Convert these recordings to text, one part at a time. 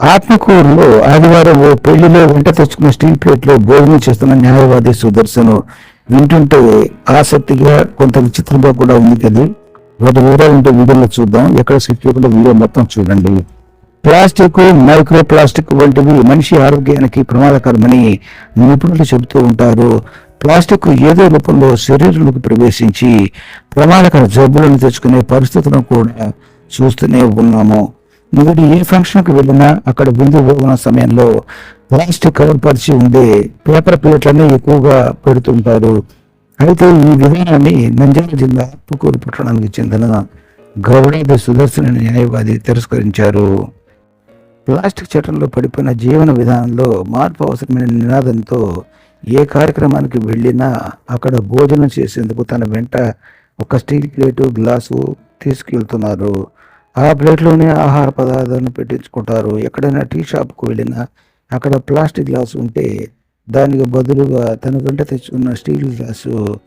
ఆత్మకూరులో ఆదివారం ఓ పెళ్ళిలో వెంట తెచ్చుకున్న స్టీల్ ప్లేట్లో భోజనం చేస్తున్న న్యాయవాది సుదర్శన్ వింటుంటే ఆసక్తిగా కొంత విచిత్రంగా కూడా ఉంది కదా. వాటి వివరాలు ఉంటే వీడియోలో చూద్దాం. ఎక్కడ స్కిప్ చేయకుండా వీడియో మొత్తం చూడండి. ప్లాస్టిక్ మైక్రో ప్లాస్టిక్ వంటివి మనిషి ఆరోగ్యానికి ప్రమాదకరమని నిపుణులు చెబుతూ ఉంటారు. ప్లాస్టిక్ ఏదో రూపంలో శరీరంలోకి ప్రవేశించి ప్రమాదకర జబ్బులను తెచ్చుకునే పరిస్థితులను కూడా చూస్తూనే ఉన్నాము. నువ్వు ఏ ఫంక్షన్కి వెళ్ళినా అక్కడ విందు భోజన సమయంలో ప్లాస్టిక్ కవర్ పరిచి ఉండే పేపర్ ప్లేట్లనే ఎక్కువగా పెడుతుంటారు అయితే ఈ విధానాన్ని నంద్యాల జిల్లా పుకూరు పట్టణానికి చెందిన గౌడాది సుదర్శన న్యాయవాది తిరస్కరించారు. ప్లాస్టిక్ చట్టంలో పడిపోయిన జీవన విధానంలో మార్పు అవసరమైన నినాదంతో ఏ కార్యక్రమానికి వెళ్ళినా అక్కడ భోజనం చేసేందుకు తన వెంట ఒక స్టీల్ ప్లేటు గ్లాసు తీసుకెళ్తున్నారు. ఆ ప్లేట్లోనే ఆహార పదార్థాలను పెట్టించుకుంటారు. ఎక్కడైనా టీ షాప్కు వెళ్ళినా అక్కడ ప్లాస్టిక్ గ్లాసు ఉంటే దానికి బదులుగా తన వెంట తెచ్చుకున్న స్టీల్ గ్లాసు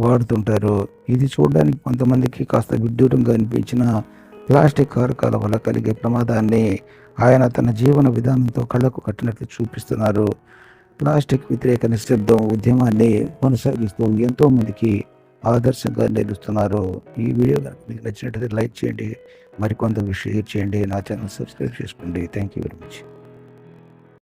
వాడుతుంటారు. ఇది చూడడానికి కొంతమందికి కాస్త విడ్డూరంగా అనిపించిన ప్లాస్టిక్ కారకాల వల్ల కలిగే ప్రమాదాన్ని ఆయన తన జీవన విధానంతో కళ్ళకు కట్టినట్లు చూపిస్తున్నారు. ప్లాస్టిక్ వ్యతిరేక నిశ్శబ్దం ఉద్యమాన్ని కొనసాగిస్తూ ఎంతోమందికి ఆదర్శంగా నిలుస్తున్నారు. ఈ వీడియో కనుక మీకు నచ్చినట్లయితే లైక్ చేయండి మరికొంత షేర్ చేయండి నా ఛానల్ సబ్స్క్రైబ్ చేసుకోండి. Thank you very much